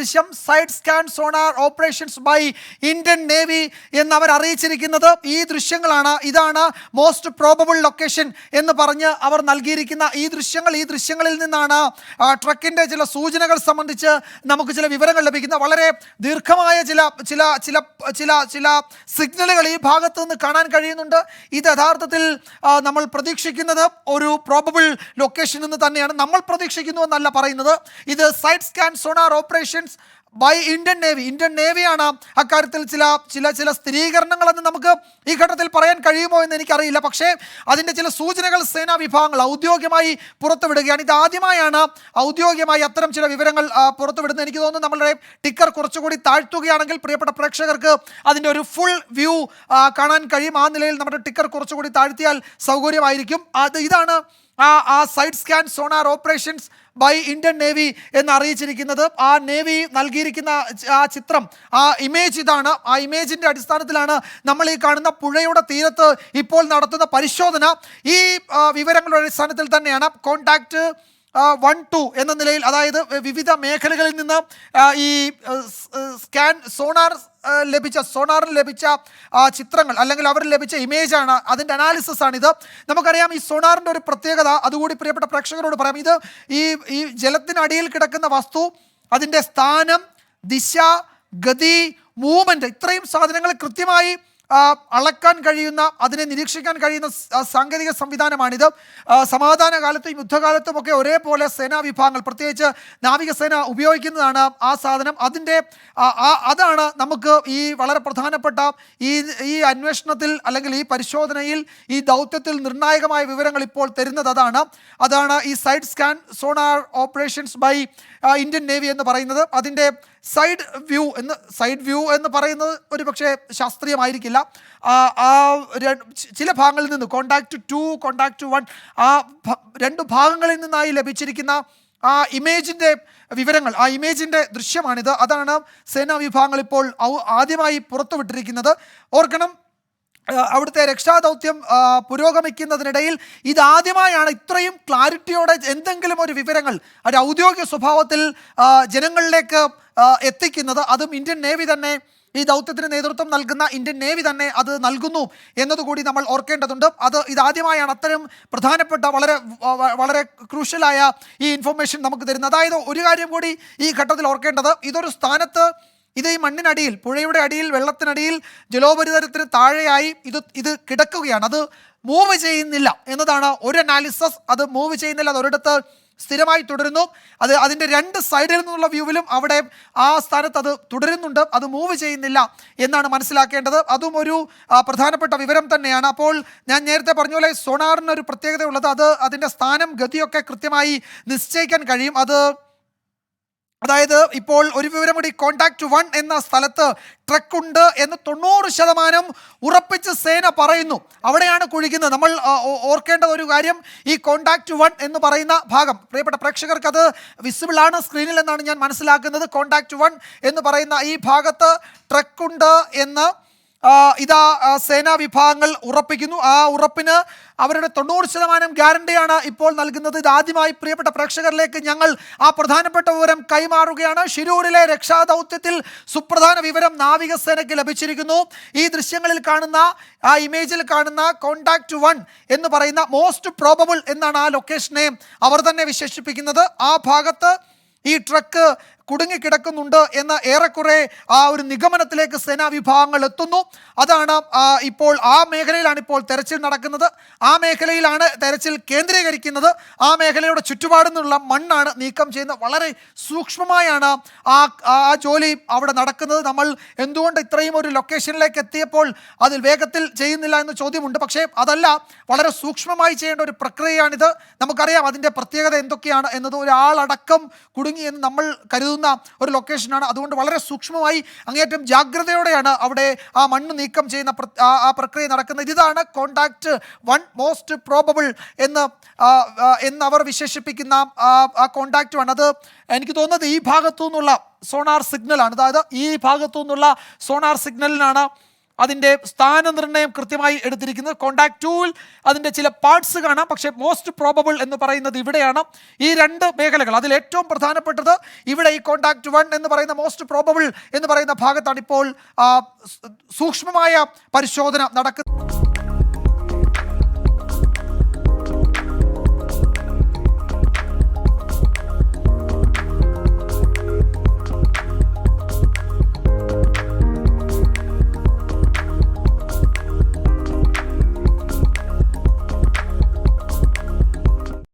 ദൃശ്യം side scan sonar operations by Indian navy എന്ന് അവർ അറിയിച്ചിരിക്കുന്നത് ഈ ദൃശ്യങ്ങളാണ്. ഇതാണ് മോസ്റ്റ് പ്രോബബിൾ ലൊക്കേഷൻ എന്ന് പറഞ്ഞ് അവർ നൽകിയിരിക്കുന്ന ഈ ദൃശ്യങ്ങൾ. ഈ ദൃശ്യങ്ങളിൽ നിന്നാണ് ട്രക്കിന്റെ ചില സൂചനകൾ സംബന്ധിച്ച് നമുക്ക് ചില വിവരങ്ങൾ ലഭിക്കുന്ന വളരെ ദീർഘമായ ചില ചില ചില ചില ചില സിഗ്നലുകൾ ഈ ഭാഗത്ത് നിന്ന് കാണാൻ കഴിയുന്നുണ്ട്. ഇത് യഥാർത്ഥത്തിൽ നമ്മൾ പ്രതീക്ഷിക്കുന്നത് ഒരു പ്രോബബിൾ ലൊക്കേഷൻ എന്ന് തന്നെയാണ്. നമ്മൾ പ്രതീക്ഷിക്കുന്നു എന്നല്ല പറയുന്നത്. ഇത് side scan sonar operations by Indian navy Indian നേവിയാണ് അക്കാര്യത്തിൽ ചില ചില ചില സ്ഥിരീകരണങ്ങളെന്ന് നമുക്ക് ഈ ഘട്ടത്തിൽ പറയാൻ കഴിയുമോ എന്ന് എനിക്കറിയില്ല. പക്ഷേ അതിന്റെ ചില സൂചനകൾ സേനാ വിഭാഗങ്ങൾ ഔദ്യോഗികമായി പുറത്തുവിടുകയാണ്. ഇത് ആദ്യമായാണ് ഔദ്യോഗികമായി അത്തരം ചില വിവരങ്ങൾ പുറത്തുവിടുന്നത്. എനിക്ക് തോന്നുന്നു നമ്മളുടെ ടിക്കർ കുറച്ചുകൂടി താഴ്ത്തുകയാണെങ്കിൽ പ്രിയപ്പെട്ട പ്രേക്ഷകർക്ക് അതിന്റെ ഒരു ഫുൾ വ്യൂ കാണാൻ കഴിയും. ആ നിലയിൽ നമ്മുടെ ടിക്കർ കുറച്ചുകൂടി താഴ്ത്തിയാൽ സൗകര്യമായിരിക്കും. അത് ഇതാണ് ആ ആ side scan sonar operations by Indian navy എന്ന് അറിയിച്ചിരിക്കുന്നത് ആ നേവി നൽകിയിരിക്കുന്ന ആ ചിത്രം ആ ഇമേജ് ഇതാണ്. ആ ഇമേജിന്റെ അടിസ്ഥാനത്തിലാണ് നമ്മൾ ഈ കാണുന്ന പുഴയുടെ തീരത്ത് ഇപ്പോൾ നടത്തുന്ന പരിശോധന. ഈ വിവരങ്ങളുടെ അടിസ്ഥാനത്തിൽ തന്നെയാണ് കോണ്ടാക്ട് വൺ ടു എന്ന നിലയിൽ അതായത് വിവിധ മേഖലകളിൽ നിന്ന് ഈ സ്കാൻ സോണാർ ലഭിച്ച സോണാറിൽ ലഭിച്ച ചിത്രങ്ങൾ അല്ലെങ്കിൽ അവർ ലഭിച്ച ഇമേജ് ആണ് അതിന്റെ അനാലിസിസ് ആണിത്. നമുക്കറിയാം ഈ സോണാറിന്റെ ഒരു പ്രത്യേകത അതുകൂടി പ്രിയപ്പെട്ട പ്രേക്ഷകരോട് പറയാം. ഇത് ഈ ഈ ജലത്തിനടിയിൽ കിടക്കുന്ന വസ്തു അതിന്റെ സ്ഥാനം ദിശ ഗതി മൂവ്മെന്റ് ഇത്രയും സാധനങ്ങൾ കൃത്യമായി അളക്കാൻ കഴിയുന്ന അതിനെ നിരീക്ഷിക്കാൻ കഴിയുന്ന സാങ്കേതിക സംവിധാനമാണിത്. സമാധാന കാലത്തും യുദ്ധകാലത്തും ഒക്കെ ഒരേപോലെ സേനാ വിഭാഗങ്ങൾ പ്രത്യേകിച്ച് നാവികസേന ഉപയോഗിക്കുന്നതാണ് ആ സാധനം. അതിന്റെ അതാണ് നമുക്ക് ഈ വളരെ പ്രധാനപ്പെട്ട ഈ ഈ അന്വേഷണത്തിൽ അല്ലെങ്കിൽ ഈ പരിശോധനയിൽ ഈ ദൗത്യത്തിൽ നിർണായകമായ വിവരങ്ങൾ ഇപ്പോൾ തരുന്നത് അതാണ്. അതാണ് ഈ side scan sonar operations by Indian navy എന്ന് പറയുന്നത്. അതിന്റെ സൈഡ് വ്യൂ എന്ന് സൈഡ് വ്യൂ എന്ന് പറയുന്നത് ഒരു പക്ഷേ ശാസ്ത്രീയമായിരിക്കില്ല. ചില ഭാഗങ്ങളിൽ നിന്ന് കോണ്ടാക്ട് ടു കോണ്ടാക്ട് വൺ ആ രണ്ട് ഭാഗങ്ങളിൽ നിന്നായി ലഭിച്ചിരിക്കുന്ന ആ ഇമേജിന്റെ വിവരങ്ങൾ ആ ഇമേജിന്റെ ദൃശ്യമാണിത്. അതാണ് സേനാ വിഭാഗങ്ങൾ ഇപ്പോൾ ആദ്യമായി പുറത്തുവിട്ടിരിക്കുന്നത് ഓർക്കണം അവിടുത്തെ രക്ഷാദൗത്യം പുരോഗമിക്കുന്നതിനിടയിൽ ഇതാദ്യമായാണ് ഇത്രയും ക്ലാരിറ്റിയോടെ എന്തെങ്കിലും ഒരു വിവരങ്ങൾ ഒരു ഔദ്യോഗിക സ്വഭാവത്തിൽ ജനങ്ങളിലേക്ക് എത്തിക്കുന്നത്. അതും ഇന്ത്യൻ നേവി തന്നെ ഈ ദൗത്യത്തിന് നേതൃത്വം നൽകുന്ന ഇന്ത്യൻ നേവി തന്നെ അത് നൽകുന്നു എന്നതുകൂടി നമ്മൾ ഓർക്കേണ്ടതുണ്ട്. അത് ഇതാദ്യമായാണ് അത്തരം പ്രധാനപ്പെട്ട വളരെ വളരെ ക്രൂഷ്യലായ ഈ ഇൻഫർമേഷൻ നമുക്ക് തരുന്നത്. അതായത് ഒരു കാര്യം കൂടി ഈ ഘട്ടത്തിൽ ഓർക്കേണ്ടത്. ഇതൊരു സ്ഥാനത്ത് ഇത് ഈ മണ്ണിനടിയിൽ പുഴയുടെ അടിയിൽ വെള്ളത്തിനടിയിൽ ജലോപരിതലത്തിന് താഴെയായി ഇത് ഇത് കിടക്കുകയാണ്. അത് മൂവ് ചെയ്യുന്നില്ല എന്നതാണ് ഒരു അനാലിസിസ് അത് മൂവ് ചെയ്യുന്നില്ല അത് ഒരിടത്ത് സ്ഥിരമായി തുടരുന്നു. അത് അതിന്റെ രണ്ട് സൈഡിൽ നിന്നുള്ള വ്യൂവിലും അവിടെ ആ സ്ഥാനത്ത് അത് തുടരുന്നുണ്ട്. അത് മൂവ് ചെയ്യുന്നില്ല എന്നാണ് മനസ്സിലാക്കേണ്ടത്. അതും ഒരു പ്രധാനപ്പെട്ട വിവരം തന്നെയാണ്. അപ്പോൾ ഞാൻ നേരത്തെ പറഞ്ഞ പോലെ സോണാറിന് ഒരു പ്രത്യേകതയുള്ളത് അത് അതിന്റെ സ്ഥാനം ഗതിയൊക്കെ കൃത്യമായി നിശ്ചയിക്കാൻ കഴിയും. അത് അതായത് ഇപ്പോൾ ഒരു വിവരം കൂടി കോണ്ടാക്ട് വൺ എന്ന സ്ഥലത്ത് ട്രക്ക് ഉണ്ട് എന്ന് തൊണ്ണൂറ് ശതമാനം ഉറപ്പിച്ച് സേന പറയുന്നു. അവിടെയാണ് കുഴിക്കുന്നത്. നമ്മൾ ഓർക്കേണ്ട ഒരു കാര്യം ഈ കോണ്ടാക്ട് വൺ എന്ന് പറയുന്ന ഭാഗം പ്രിയപ്പെട്ട പ്രേക്ഷകർക്ക് അത് വിസിബിൾ ആണ് സ്ക്രീനിൽ എന്നാണ് ഞാൻ മനസ്സിലാക്കുന്നത്. കോണ്ടാക്ട് വൺ എന്ന് പറയുന്ന ഈ ഭാഗത്ത് ട്രക്ക് ഉണ്ട് എന്ന് ഇതാ സേനാ വിഭാഗങ്ങൾ ഉറപ്പിക്കുന്നു. ആ ഉറപ്പിന് അവരുടെ തൊണ്ണൂറ് ശതമാനം ഗ്യാരണ്ടിയാണ് ഇപ്പോൾ നൽകുന്നത്. ഇതാദ്യമായി പ്രിയപ്പെട്ട പ്രേക്ഷകരിലേക്ക് ഞങ്ങൾ ആ പ്രധാനപ്പെട്ട വിവരം കൈമാറുകയാണ്. ഷിരൂരിലെ രക്ഷാദൗത്യത്തിൽ സുപ്രധാന വിവരം നാവികസേനയ്ക്ക് ലഭിച്ചിരിക്കുന്നു. ഈ ദൃശ്യങ്ങളിൽ കാണുന്ന ആ ഇമേജിൽ കാണുന്ന കോണ്ടാക്ട് വൺ എന്ന് പറയുന്ന മോസ്റ്റ് പ്രോബബിൾ എന്നാണ് ആ ലൊക്കേഷനെ അവർ തന്നെ വിശേഷിപ്പിക്കുന്നത്. ആ ഭാഗത്ത് ഈ ട്രക്ക് കുടുങ്ങിക്കിടക്കുന്നുണ്ട് എന്ന ഏറെക്കുറെ ആ ഒരു നിഗമനത്തിലേക്ക് സേനാ വിഭാഗങ്ങൾ എത്തുന്നു. അതാണ് ഇപ്പോൾ ആ മേഖലയിലാണ് ഇപ്പോൾ തെരച്ചിൽ നടക്കുന്നത്. ആ മേഖലയിലാണ് തെരച്ചിൽ കേന്ദ്രീകരിക്കുന്നത്. ആ മേഖലയുടെ ചുറ്റുപാടിൽ നിന്നുള്ള മണ്ണാണ് നീക്കം ചെയ്യുന്നത്. വളരെ സൂക്ഷ്മമായാണ് ആ ആ ജോലി അവിടെ നടക്കുന്നത്. നമ്മൾ എന്തുകൊണ്ട് ഇത്രയും ഒരു ലൊക്കേഷനിലേക്ക് എത്തിയപ്പോൾ അതിൽ വേഗത്തിൽ ചെയ്യുന്നില്ല എന്ന ചോദ്യമുണ്ട്. പക്ഷേ അതല്ല വളരെ സൂക്ഷ്മമായി ചെയ്യേണ്ട ഒരു പ്രക്രിയയാണിത്. നമുക്കറിയാം അതിന്റെ പ്രത്യേകത എന്തൊക്കെയാണ് എന്നത് ഒരാളടക്കം കുടുങ്ങി എന്ന് നമ്മൾ കരുതുന്ന. ഒരു ലൊക്കേഷനാണ് അതുകൊണ്ട് വളരെ സൂക്ഷ്മമായി അങ്ങേറ്റം ജാഗ്രതയോടെയാണ് അവിടെ ആ മണ്ണ് നീക്കം ചെയ്യുന്ന ആ- പ്രക്രിയ നടക്കുന്നത്. ഇതാണ് കോണ്ടാക്ട് വൺ മോസ്റ്റ് പ്രോബബിൾ എന്ന് എന്ന് അവർ വിശേഷിപ്പിക്കുന്ന ആ കോണ്ടാക്ട് വൺ അത് എനിക്ക് തോന്നുന്നത് ഈ ഭാഗത്തു നിന്നുള്ള സോണാർ സിഗ്നലാണ് അതായത് ഈ ഭാഗത്തു നിന്നുള്ള സോണാർ സിഗ്നലിനാണ് അതിന്റെ സ്ഥാനനിർണയം കൃത്യമായി എടുത്തിരിക്കുന്നത് കോണ്ടാക്ട് ടൂവിൽ അതിന്റെ ചില പാർട്സ് കാണാം. പക്ഷേ മോസ്റ്റ് പ്രോബബിൾ എന്ന് പറയുന്നത് ഇവിടെയാണ്. ഈ രണ്ട് മേഖലകൾ അതിൽ ഏറ്റവും പ്രധാനപ്പെട്ടത് ഇവിടെ ഈ കോണ്ടാക്ട് വൺ എന്ന് പറയുന്ന മോസ്റ്റ് പ്രോബബിൾ എന്ന് പറയുന്ന ഭാഗത്താണ് ഇപ്പോൾ സൂക്ഷ്മമായ പരിശോധന നടക്കുന്നത്.